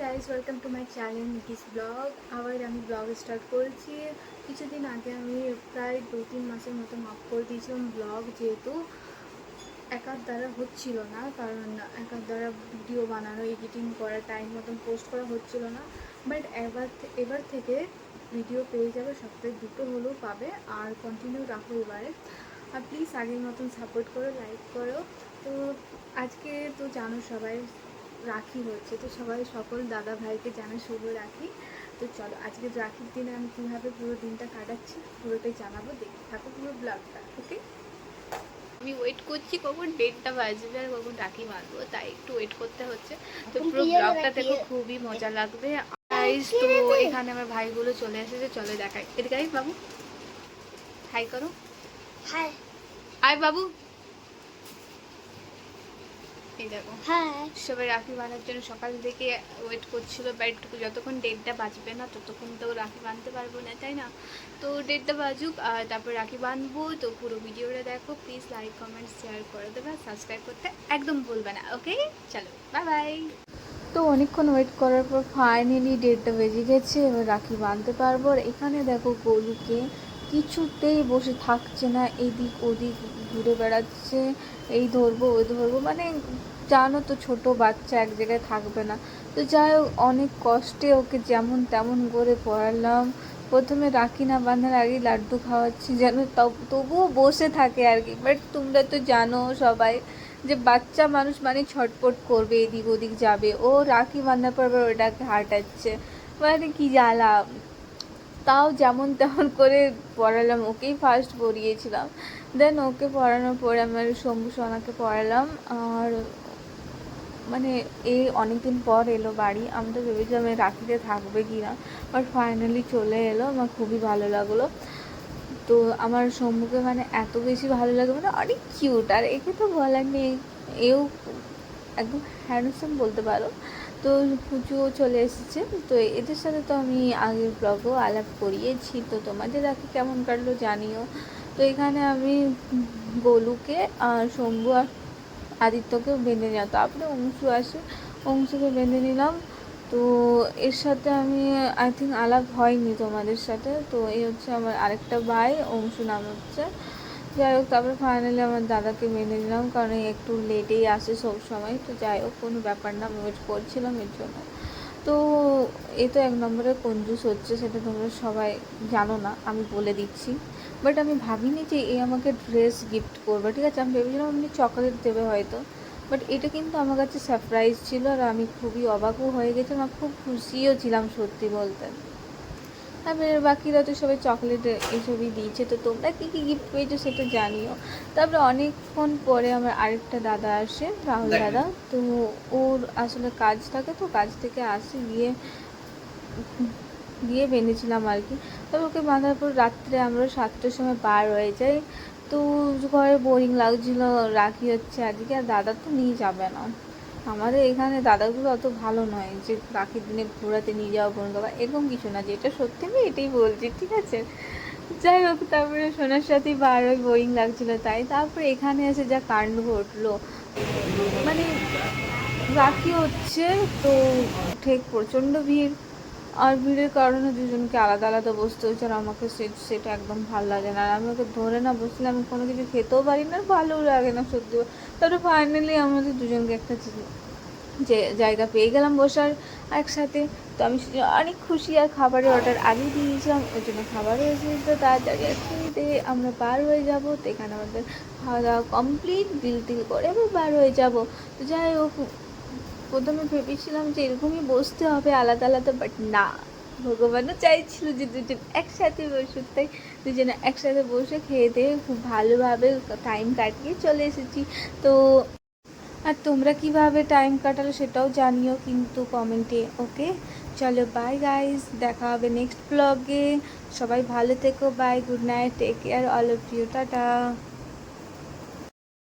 Guys welcome to my channel Nikki's blog আবার আমি blog start করেছি। কিছুদিন আগে আমি প্রায় দু তিন মাসের মতো মাফ করে দিয়েছিলাম ব্লগ যেহেতু একার দ্বারা হচ্ছিল না, কারণ একার দ্বারা ভিডিও বানানো এডিটিং করা টাইম মতন পোস্ট করা হচ্ছিল না। বাট এবার এবার থেকে ভিডিও পেয়ে যাবে, সপ্তাহে দুটো হলেও পাবে, আর কন্টিনিউ রাখো এবারে। আর প্লিজ আগের মতন সাপোর্ট করো লাইক করো। তো আজকে তো জানো সবাই রাখি হচ্ছে। তো সবাই সকল দাদা ভাইকে জানা শুভ রাখি। তো চলো আজকে রাখির দিনে আমি কীভাবে পুরো দিনটা কাটাচ্ছি পুরোটাই জানাব। দেখতে থাকো পুরো ব্লগটা ওকে? আমি ওয়েট করছি কখন ডেটটা বাজবে আর কখন রাখি বাঁধবো তাই একটু ওয়েট করতে হচ্ছে। তো পুরো ব্লগটা দেখো খুবই মজা লাগবে। গাইস তো এখানে আমার ভাইগুলো চলে এসেছে চলে দেখাই। এদিকে আয় বাবু। হাই করো। হাই আয় বাবু। এই দেখো। হাই সবাই রাখি বাঁধার জন্য সকাল থেকে ওয়েট করছিল বাট যতক্ষণ ডেটটা বাজবে না ততক্ষণ তো রাখি বাঁধতে পারব না তাই না? তো ডেটটা বাজুক আর তারপর রাখি বাঁধবো তো পুরো ভিডিওটা দেখো প্লিজ লাইক কমেন্ট শেয়ার করে দেবে সাবস্ক্রাইব করতে একদম ভুলবে না ওকে চলো বাই বাই তো অনেকক্ষণ ওয়েট করার পর ফাইনালি ডেটটা বেজে গেছে এবার রাখি বাঁধতে পারব আর এখানে দেখো গলুকে কিছুতেই বসে থাকছে না, এদিক ওদিক ঘুরে বেড়াচ্ছে, এই ধরবো, ওই ধরবো মানে জানো তো ছোট বাচ্চা এক জায়গায় থাকবে না। তো যাই হোক, অনেক কষ্টে ওকে যেমন তেমন করে পড়ালাম। প্রথমে রাখি না বাঁধার আগেই লাড্ডু খাওয়াচ্ছি যেন তব- তবুও বসে থাকে আর কি। বাট তোমরা তো জানো সবাই যে বাচ্চা মানুষ মানে ছটপট করবে, এদিক ওদিক যাবে। ও রাখি বাঁধার পর ওটাকে হাঁটাচ্ছে। মানে কি জ্বালা। তাও যেমন তেমন করে পড়ালাম, ওকেই ফার্স্ট পড়িয়েছিলাম। দেন ওকে পড়ানোর পরে আমার শম্ভু সোনাকে পড়ালাম। আর মানে এই অনেকদিন পর এলো বাড়ি। আমি তো ভেবেছিলাম এই রাখিতে থাকবে কি না বাট ফাইনালি চলে এলো, আমার খুবই ভালো লাগল। তো আমার শম্ভুকে মানে এত বেশি ভালো লাগে মানে অনেক কিউট আর একে তো বলার নেই। এও একদম হ্যান্ডসাম বলতে পারো। তো পুজোও চলে এসেছে। তো এদের সাথে তো আমি আগের ব্লগও আলাপ করিয়েছি। তো তোমাদের রাখি কেমন কাটলো জানিও। তো এখানে আমি গোলুকে আর শম্ভু আর আদিত্যকেও বেঁধে নিলাম। তারপরে অংশু আসে, অংশুকে বেঁধে নিলাম। তো এর সাথে আমি আই থিঙ্ক আলাপ হয়নি তোমাদের সাথে। তো এই হচ্ছে আমার আরেকটা ভাই, অংশু নাম হচ্ছে। যাই হোক, তারপরে ফাইনালি আমার দাদাকে মেনে নিলাম, কারণ একটু লেটেই আসে সব সময়। তো যাই হোক, কোনো ব্যাপার না, আমি ওয়েট করছিলাম এর জন্য। তো এ তো এক নম্বরে কঞ্জুস হচ্ছে সেটা তোমরা সবাই জানো না, আমি বলে দিচ্ছি। বাট আমি ভাবিনি যে এ আমাকে ড্রেস গিফট করবে, ঠিক আছে? আমি ভেবেছিলাম এমনি চকলেট দেবে হয়তো। বাট এটা কিন্তু আমার কাছে সারপ্রাইজ ছিল, আর আমি খুবই অবাকও হয়ে গেছিলাম, আর খুব খুশিও ছিলাম সত্যি বলতে। তারপরে বাকিরা তো সবাই চকলেট এইসবই দিয়েছে তো তোমরা কী কী গিফট পেয়েছ সেটা জানিও। তারপরে অনেকক্ষণ পরে আমার আরেকটা দাদা আসে রাহুল দাদা। তো ওর আসলে কাজ থাকে তো কাজ থেকে আসে গিয়ে গিয়ে বেঁধেছিলাম আর কি। তবে ওকে বাঁধার পর রাত্রে আমরা সাতটার সময় বার হয়ে যাই। তো ঘরে বোরিং লাগছিল রাখি হচ্ছে আজকে আর দাদা তো নিয়ে যাবে না। আমাদের এখানে দাদাগুলো অত ভালো নয়, যে রাখির দিনে ঘোরাতে নিয়ে যাওয়া বোন বাবা এরকম কিছু না, যেটা সত্যি আমি এটাই বলছি, ঠিক আছে? যাই হোক, তারপরে সোনার সাথে বার হয়ে বোরিং লাগছিল তাই, তারপরে এখানে এসে যা কাণ্ড ঘটলো। মানে রাখি হচ্ছে, তো ঠিক প্রচণ্ড ভিড়। আর ভিড়ের কারণে দুজনকে আলাদা আলাদা বসতে হয়েছে, আর আমাকে সেটা একদম ভালো লাগে না। আর আমি ওকে ধরে না বসলে আমি কোনো কিছু খেতেও পারি না ভালোও লাগে না সত্যি তারপরে ফাইনালি আমাদের দুজনকে একটা যে- জায়গা পেয়ে গেলাম বসার একসাথে। তো আমি অনেক খুশি, আর খাবারের অর্ডার আগেই দিয়েছিলাম ওই জন্য খাবারও এসেছে তো তাড়াতাড়ি খেতে আমরা পার হয়ে যাব, তো এখানে আমাদের খাওয়া দাওয়া কমপ্লিট বিল টিল করে আবার বার হয়ে যাব। তো যাই হোক প্রথমে ভেবেছিলাম যে এরকমই বসতে হবে আলাদা আলাদা বাট না। ভগবানও চাইছিল যে দুজন একসাথে বসুক, তাই দুজনে একসাথে বসে খেয়ে দিয়ে খুব ভালোভাবে টাইম কাটিয়ে চলে এসেছি। তো, আর তোমরা কীভাবে টাইম কাটালো সেটাও জানিও কিন্তু কমেন্টে ওকে চলো বাই গাইস দেখা হবে নেক্সট ব্লগে সবাই ভালো থেকো bye good night take care all of you tata.